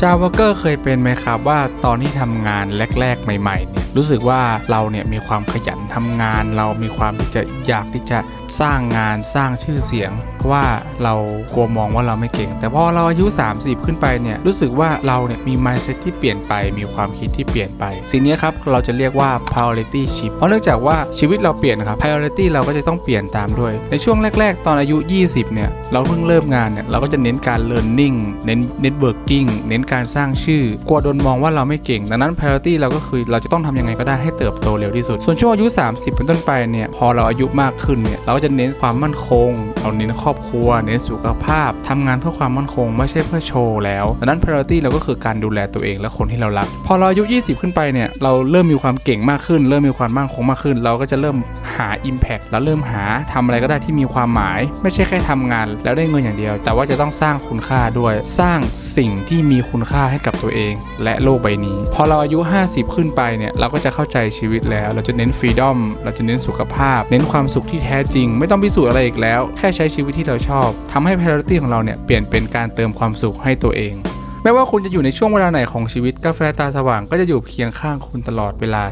ชาววอเกอร์เคยเป็นไหมครับว่าตอนที่ทำงานแรก ๆ ใหม่ๆเนี่ยรู้สึกว่าเราเนี่ยมีความขยันทำงาน เรามีความที่จะอยากที่จะสร้างงานสร้างชื่อเสียงเพราะว่าเรากลัวมองว่าเราไม่เก่ง แต่พอเราอายุ 30 ขึ้นไปเนี่ยรู้สึกว่าเราเนี่ยมี mindset ที่เปลี่ยนไป มีความคิดที่เปลี่ยนไป สิ่งนี้ครับเราจะเรียกว่า priority shift เพราะเนื่องจากว่าชีวิตเราเปลี่ยนครับ priority เราก็จะต้องเปลี่ยนตามด้วย ในช่วงแรก ๆ ตอนอายุ 20 เนี่ยเราเพิ่งเริ่มงานเนี่ยเราก็จะเน้นการ learning เน้น networking เน้นการสร้างชื่อกลัวโดนมองว่าเราไม่เก่ง ดังนั้น priority เราก็คือเราจะต้องทำยังไงก็ได้ให้เติบโตเร็วที่สุด ส่วนช่วงอายุ 30 เป็นต้นไปเนี่ยพอเราอายุมากขึ้นเนี่ยเราก็จะเน้นความมั่นคง เราเน้นครอบครัว เน้นสุขภาพทำงานเพื่อความมั่นคงไม่ใช่เพื่อโชว์แล้วดังนั้น priority เราก็คือการดูแลตัวเองและคนที่เรารัก พอเราอายุ 20 ขึ้นไปเนี่ย เราเริ่มมีความเก่งมากขึ้น เริ่มมีความมั่นคงมากขึ้น เราก็จะเริ่มหา impact แล้วเริ่มหาทำอะไรก็ได้ที่มีความหมาย ไม่ใช่แค่ทำงาน แล้วได้เงินอย่างเดียว แต่ว่าจะต้องสร้างคุณค่าด้วย สร้างสิ่งที่มีคุณค่าให้กับตัวเอง และโลกใบนี้ พอเราอายุ 50 ขึ้นไปเนี่ย เราก็จะเข้าใจชีวิตแล้ว เราจะเน้นฟรีดอมเราจะเน้นสุขภาพ เน้นความสุขที่แท้จริงไม่ต้องพิสูจน์อะไรอีกแล้ว แค่ใช้ชีวิตที่เราชอบทำให้ priority ของเราเนี่ยเปลี่ยนเป็นการเติมความสุขให้ตัวเองไม่ว่าคุณจะอยู่ในช่วงเวลาไหนของชีวิตกาแฟตาสว่างก็จะอยู่เคียงข้างคุณตลอดเวลา